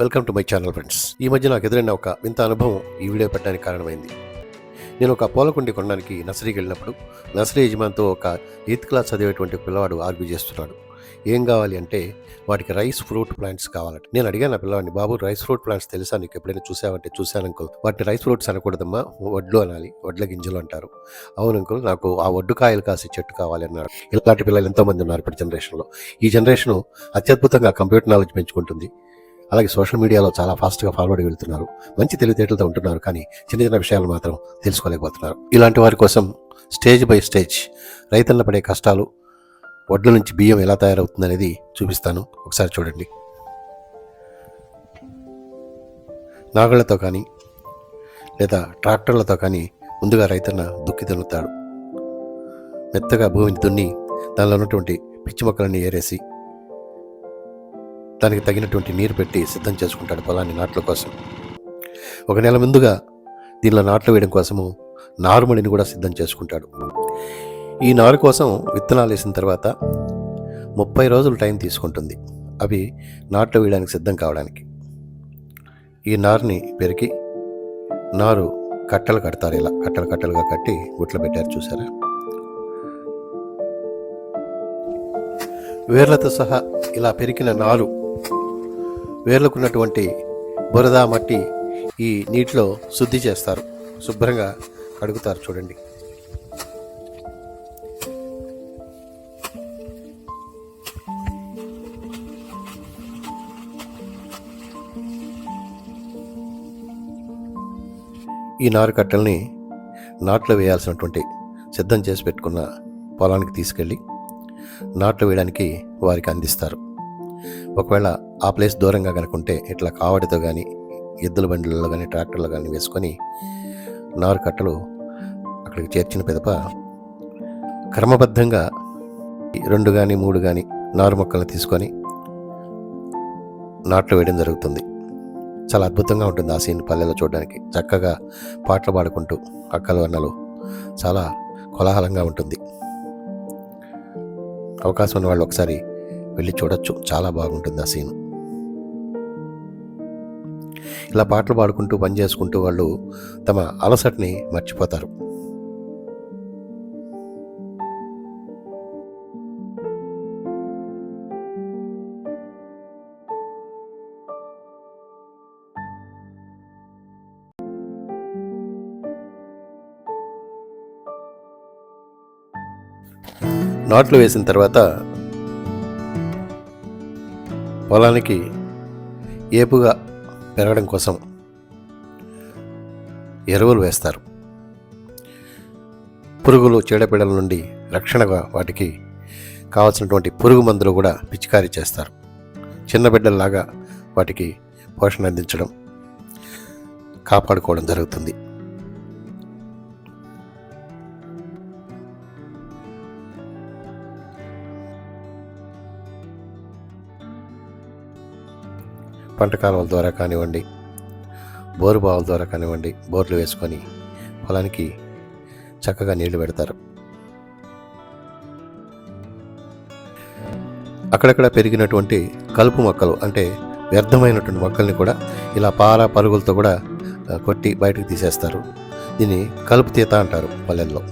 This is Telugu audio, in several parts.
Welcome to my channel friends ఈ మధ్య నాకు ఎదురైన ఒక వింత అనుభవం ఈ వీడియో పెట్టడానికి కారణమైంది. నేను ఒక పూలకుండి కొనడానికి నర్సరీకి వెళ్ళినప్పుడు నర్సరీ యజమానితో ఒక ఎయిత్ క్లాస్ చదివేటువంటి పిల్లవాడు ఆర్గ్యూ చేస్తున్నాడు. ఏం కావాలి అంటే వాటికి రైస్ ఫ్రూట్ ప్లాంట్స్ కావాలంటే. నేను అడిగాను నా పిల్లవాడిని బాబు రైస్ ఫ్రూట్ ప్లాంట్స్ తెలుసా? నీకు ఎప్పుడైనా చూసావంటే చూశాను అంకుల్. వాటిని రైస్ ఫ్రూట్స్ అనకూడదమ్మా వడ్లు అనాలి వడ్ల గింజలు అంటారు. అవును అంకుల్ నాకు ఆ వడ్డు కాయలు కాసే చెట్టు కావాలి అన్నాడు. ఇలాంటి పిల్లలు ఎంతోమంది ఉన్నారు ఇప్పుడు జనరేషన్లో. ఈ జనరేషన్ అత్యద్భుతంగా కంప్యూటర్ నాలెడ్జ్ పెంచుకుంటుంది. అలాగే సోషల్ మీడియాలో చాలా ఫాస్ట్గా ఫార్వర్డ్ వెళ్తున్నారు. మంచి తెలివితేటలతో ఉంటున్నారు కానీ చిన్న చిన్న విషయాలు మాత్రం తెలుసుకోలేకపోతున్నారు. ఇలాంటి వారి కోసం స్టేజ్ బై స్టేజ్ రైతన్న పడే కష్టాలు వడ్ల నుంచి బియ్యం ఎలా తయారవుతుందనేది చూపిస్తాను. ఒకసారి చూడండి. నాగళ్ళతో కానీ లేదా ట్రాక్టర్లతో కానీ ముందుగా రైతన్న దుక్కి దున్నుతాడు మెత్తగా భూమిని దున్ని దానిలో ఉన్నటువంటి పిచ్చి మొక్కలన్నీ ఏరేసి దానికి తగినటువంటి నీరు పెట్టి సిద్ధం చేసుకుంటాడు పొలాన్ని నాట్ల కోసం. ఒక నెల ముందుగా దీనిలో నాట్లు వేయడం కోసము నారుమడిని కూడా సిద్ధం చేసుకుంటాడు. ఈ నారు కోసం విత్తనాలు వేసిన తర్వాత ముప్పై రోజులు టైం తీసుకుంటుంది. అవి నాట్లు వేయడానికి సిద్ధం కావడానికి. ఈ నారుని పెరికి నారు కట్టలు కడతారు ఇలా. కట్టలు కట్టలుగా కట్టి గుట్లు పెట్టారు చూసారా? వేర్లతో సహా ఇలా పెరికిన నారు వేర్లకున్నటువంటి బురద మట్టి ఈ నీటిలో శుద్ధి చేస్తారు. శుభ్రంగా కడుగుతారు చూడండి. ఈ నారు కట్టల్ని నాట్లో వేయాల్సినటువంటి సిద్ధం చేసి పెట్టుకున్న పొలానికి తీసుకెళ్ళి నాట్లు వేయడానికి వారికి అందిస్తారు. ఒకవేళ ఆ ప్లేస్ దూరంగా కనుకుంటే ఇట్లా కావడితో కానీ ఎద్దుల బండిలలో కానీ ట్రాక్టర్లో కానీ వేసుకొని నారు కట్టలు అక్కడికి చేర్చిన పిదప క్రమబద్ధంగా రెండు కానీ మూడు కానీ నారు మొక్కలను తీసుకొని నాట్లు వేయడం జరుగుతుంది. చాలా అద్భుతంగా ఉంటుంది ఆ సీన్ పల్లెలో చూడడానికి. చక్కగా పాటలు పాడుకుంటూ అక్కలు అన్నలు చాలా కోలాహలంగా ఉంటుంది. అవకాశం ఉన్న వాళ్ళు ఒకసారి వెళ్ళి చూడొచ్చు. చాలా బాగుంటుంది ఆ సీన్. ఇలా పాటలు పాడుకుంటూ పని చేసుకుంటూ వాళ్ళు తమ అలసటని మర్చిపోతారు. నాట్లు వేసిన తర్వాత పొలానికి ఏపుగా పెరగడం కోసం ఎరువులు వేస్తారు. పురుగులు చీడపీడల నుండి రక్షణగా వాటికి కావాల్సినటువంటి పురుగు మందులు కూడా పిచికారీ చేస్తారు. చిన్న బిడ్డల్లాగా వాటికి పోషణ అందించడం కాపాడుకోవడం జరుగుతుంది. పంట కాలువల ద్వారా కానివ్వండి బోరు బావుల ద్వారా కానివ్వండి బోర్లు వేసుకొని పొలానికి చక్కగా నీళ్ళు పెడతారు. అక్కడక్కడ పెరిగినటువంటి కలుపు మొక్కలు అంటే వ్యర్థమైనటువంటి మొక్కల్ని కూడా ఇలా పార పరుగులతో కూడా కొట్టి బయటకు తీసేస్తారు. దీన్ని కలుపు తీత అంటారు పల్లెల్లో.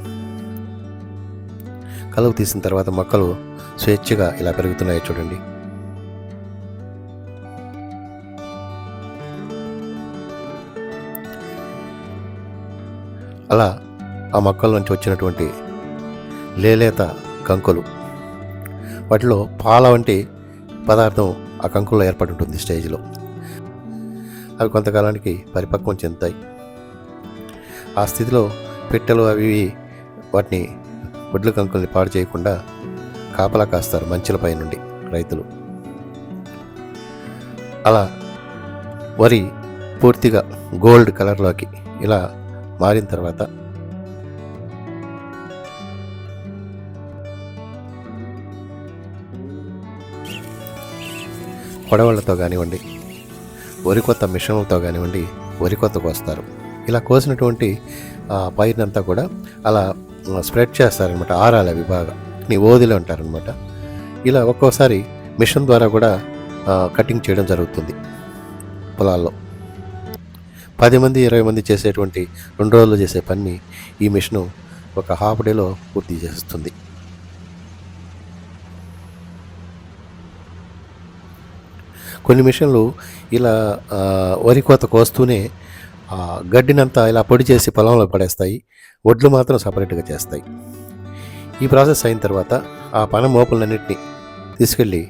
కలుపు తీసిన తర్వాత మొక్కలు స్వేచ్ఛగా ఇలా పెరుగుతున్నాయి చూడండి. అలా ఆ మొక్కల నుంచి వచ్చినటువంటి లేలేత కంకులు. వాటిలో పాల వంటి పదార్థం ఆ కంకుల్లో ఏర్పడి ఉంటుంది స్టేజ్లో. అవి కొంతకాలానికి పరిపక్వం చెందుతాయి. ఆ స్థితిలో పిట్టలు అవి ఇవి వాటిని వడ్ల కంకుల్ని పాడు చేయకుండా కాపలా కాస్తారు మంచులపై నుండి రైతులు. అలా వరి పూర్తిగా గోల్డ్ కలర్లోకి ఇలా మారిన తర్వాత కొడవళ్ళతో కానివ్వండి వరి కొత్త మిశ్రమంతో కానివ్వండి వరి కొత్త కోస్తారు ఇలా కోసినటువంటి పైరునంతా కూడా అలా స్ప్రెడ్ చేస్తారనమాట ఆరాలి అవి బాగా నీ ఓదిలో ఉంటారనమాట. ఇలా ఒక్కోసారి మిషన్ ద్వారా కూడా కటింగ్ చేయడం జరుగుతుంది పొలాల్లో. పది మంది ఇరవై మంది చేసేటువంటి రెండు రోజుల్లో చేసే పని ఈ మిషను ఒక హాఫ్ డేలో పూర్తి చేస్తుంది. కొన్ని మిషన్లు ఇలా వరి కోత కోస్తూనే గడ్డినంతా ఇలా పొడి చేసి పొలంలో పడేస్తాయి. ఒడ్లు మాత్రం సపరేట్గా చేస్తాయి. ఈ ప్రాసెస్ అయిన తర్వాత ఆ పన మోపులన్నింటినీ తీసుకెళ్ళి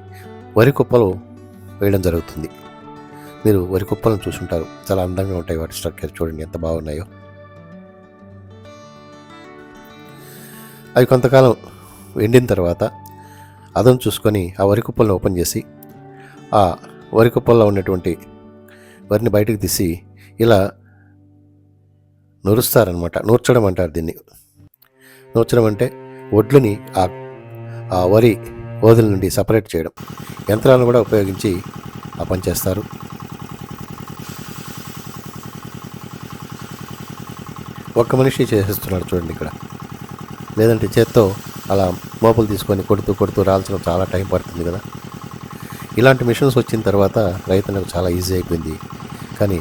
వరి కుప్పలు వేయడం జరుగుతుంది. మీరు వరి కుప్పలను చూసుంటారు. చాలా అందంగా ఉంటాయి వాటి స్ట్రక్చర్ చూడండి ఎంత బాగున్నాయో. అవి కొంతకాలం ఎండిన తర్వాత అదం చూసుకొని ఆ వరి కుప్పలను ఓపెన్ చేసి ఆ వరి కుప్పల్లో ఉన్నటువంటి వరిని బయటకు తీసి ఇలా నురుస్తారనమాట నూర్చడం అంటారు దీన్ని. నూర్చడం అంటే ఒడ్లుని ఆ ఆ వరి ఓదుల నుండి సపరేట్ చేయడం. యంత్రాలను కూడా ఉపయోగించి ఆ పని చేస్తారు. ఒక్క మనిషి చేసేస్తున్నాడు చూడండి ఇక్కడ. లేదంటే చేత్తో అలా మోపులు తీసుకొని కొడుతూ కొడుతూ రాల్చడం చాలా టైం పడుతుంది కదా. ఇలాంటి మిషన్స్ వచ్చిన తర్వాత రైతులకు చాలా ఈజీ అయిపోయింది. కానీ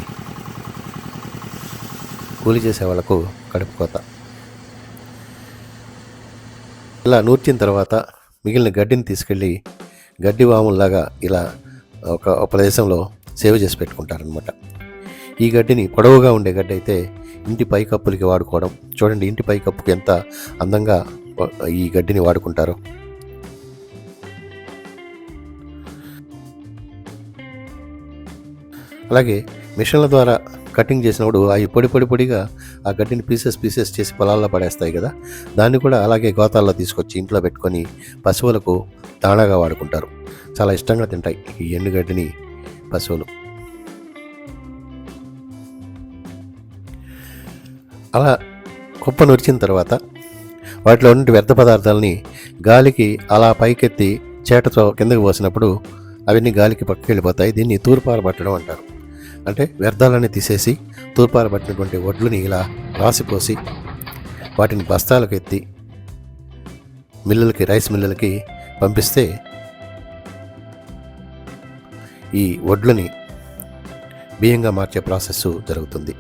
కూలి చేసే వాళ్ళకు కడుపు కోత. ఇలా నూర్చిన తర్వాత మిగిలిన గడ్డిని తీసుకెళ్ళి గడ్డి వాముల్లాగా ఇలా ఒక ఒక ప్రదేశంలో సేవ్ చేసి పెట్టుకుంటారనమాట ఈ గడ్డిని పొడవుగా ఉండే గడ్డి అయితే ఇంటి పైకప్పులకి వాడుకోవడం. చూడండి ఇంటి పైకప్పుకి ఎంత అందంగా ఈ గడ్డిని వాడుకుంటారు. అలాగే మిషన్ల ద్వారా కటింగ్ చేసినప్పుడు అవి పొడి పొడి పొడిగా ఆ గడ్డిని పీసెస్ పీసెస్ చేసి పొలాల్లో పడేస్తాయి కదా. దాన్ని కూడా అలాగే గోతాల్లో తీసుకొచ్చి ఇంట్లో పెట్టుకొని పశువులకు దాణాగా వాడుకుంటారు. చాలా ఇష్టంగా తింటాయి ఈ ఎండుగడ్డిని పశువులు. అలా కుప్ప నురిచిన తర్వాత వాటిలో ఉన్న వ్యర్థ పదార్థాలని గాలికి అలా పైకెత్తి చేటతో కిందకి పోసినప్పుడు అవన్నీ గాలికి పక్కకి వెళ్ళిపోతాయి దీన్ని తూర్పారబట్టడం అంటారు. అంటే వ్యర్థాలని తీసేసి తూర్పారబట్టినటువంటి వడ్లని ఇలా రాసిపోసి వాటిని బస్తాలకు ఎత్తి మిల్లులకి రైస్ మిల్లులకి పంపిస్తే ఈ వడ్లని బియ్యంగా మార్చే ప్రాసెస్ జరుగుతుంది.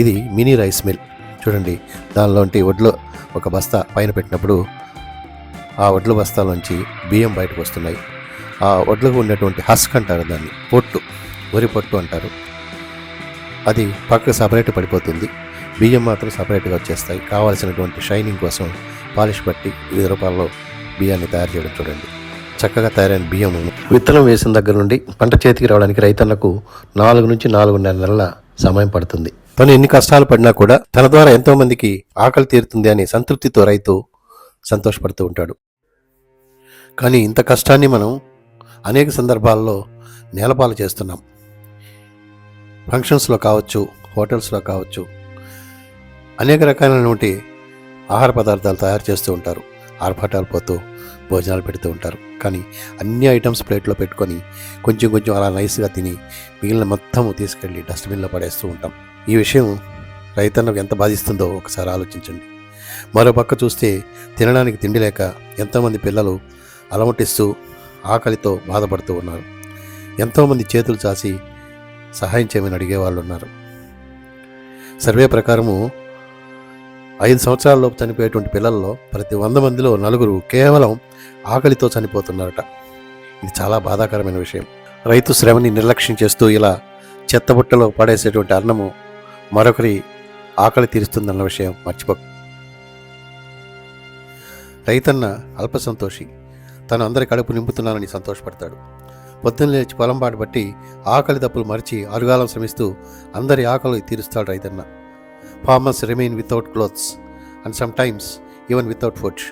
ఇది మినీ రైస్ మిల్. చూడండి దానిలోంటి వడ్లు ఒక బస్తా పైన పెట్టినప్పుడు ఆ వడ్ల బస్తాలోంచి బియ్యం బయటకు వస్తున్నాయి. ఆ వడ్లకు ఉన్నటువంటి హస్క్ అంటారు దాన్ని పొట్టు వరి పొట్టు అంటారు. అది పక్కకు సపరేట్ పడిపోతుంది. బియ్యం మాత్రం సపరేట్గా వచ్చేస్తాయి. కావాల్సినటువంటి షైనింగ్ కోసం పాలిష్ పట్టి వివిధ రూపాల్లో బియ్యాన్ని తయారు చేయడం చూడండి. చక్కగా తయారైన బియ్యం. విత్తనం వేసిన దగ్గర నుండి పంట చేతికి రావడానికి రైతన్నకు నాలుగు నుంచి నాలుగున్నర నెలల సమయం పడుతుంది. తను ఎన్ని కష్టాలు పడినా కూడా తన ద్వారా ఎంతో మందికి ఆకలి తీరుతుంది అనే సంతృప్తితో రైతు సంతోషపడుతూ ఉంటాడు. కానీ ఇంత కష్టాన్ని మనం అనేక సందర్భాల్లో నేలపాలు చేస్తున్నాం. ఫంక్షన్స్లో కావచ్చు హోటల్స్లో కావచ్చు అనేక రకాలైనటువంటి ఆహార పదార్థాలు తయారు చేస్తూ ఉంటారు. ఆర్భాటాలు పోతూ భోజనాలు పెడుతూ ఉంటారు. కానీ అన్ని ఐటమ్స్ ప్లేట్లో పెట్టుకొని కొంచెం కొంచెం అలా నైస్గా తిని మిగిలిన మొత్తం తీసుకెళ్ళి డస్ట్బిన్లో పడేస్తూ ఉంటాం. ఈ విషయం రైతన్నకు ఎంత బాధిస్తుందో ఒకసారి ఆలోచించండి. మరో పక్క చూస్తే తినడానికి తిండి లేక ఎంతోమంది పిల్లలు అలమటిస్తూ ఆకలితో బాధపడుతూ ఉన్నారు. ఎంతోమంది చేతులు చాసి సహాయం చేయమని అడిగేవాళ్ళు ఉన్నారు. సర్వే ప్రకారము ఐదు సంవత్సరాలలోపు చనిపోయేటువంటి పిల్లల్లో ప్రతి వంద మందిలో నలుగురు కేవలం ఆకలితో చనిపోతున్నారట. ఇది చాలా బాధాకరమైన విషయం. రైతు శ్రమని నిర్లక్ష్యం చేస్తూ ఇలా చెత్తబుట్టలో పడేసేటువంటి అన్నము మరొకరి ఆకలి తీరుస్తుందన్న విషయం మర్చిపో. రైతన్న అల్ప సంతోషి. తను అందరి కడుపు నింపుతున్నానని సంతోషపడతాడు. పొద్దున్న లేచి పొలంబాటు బట్టి ఆకలి దప్పులు మరిచి అరుగాలం శ్రమిస్తూ అందరి ఆకలి తీరుస్తాడు రైతన్న. Farmers remain without clothes and sometimes even without food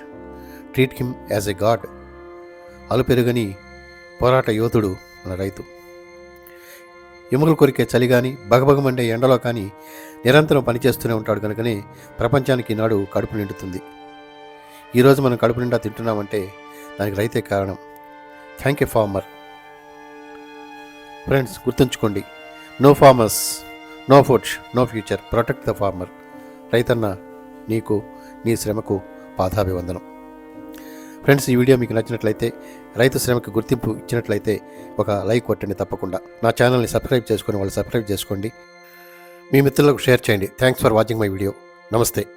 treat him as a god అలు పెరుగని పోరాట యోధుడు మన రైతు. ఎముకలు కొరికే చలి కానీ భగభగమండే ఎండలో కానీ నిరంతరం పనిచేస్తూనే ఉంటాడు కనుకనే ప్రపంచానికి ఈనాడు కడుపు నిండుతుంది. ఈరోజు మనం కడుపు నిండా తింటున్నామంటే దానికి రైతే కారణం. Thank you farmer. ఫ్రెండ్స్ గుర్తుంచుకోండి. No farmers no foods no future. Protect the farmer. రైతన్న నీకు నీ శ్రమకు పాదాభివందనం. ఫ్రెండ్స్ ఈ వీడియో మీకు నచ్చినట్లయితే రైతు శ్రమకు గుర్తింపు ఇచ్చినట్లయితే ఒక లైక్ కొట్టండి తప్పకుండా. నా ఛానల్ని సబ్స్క్రైబ్ చేసుకొని వాళ్ళు సబ్స్క్రైబ్ చేసుకోండి. మీ మిత్రులకు షేర్ చేయండి. Thanks for watching my video. నమస్తే.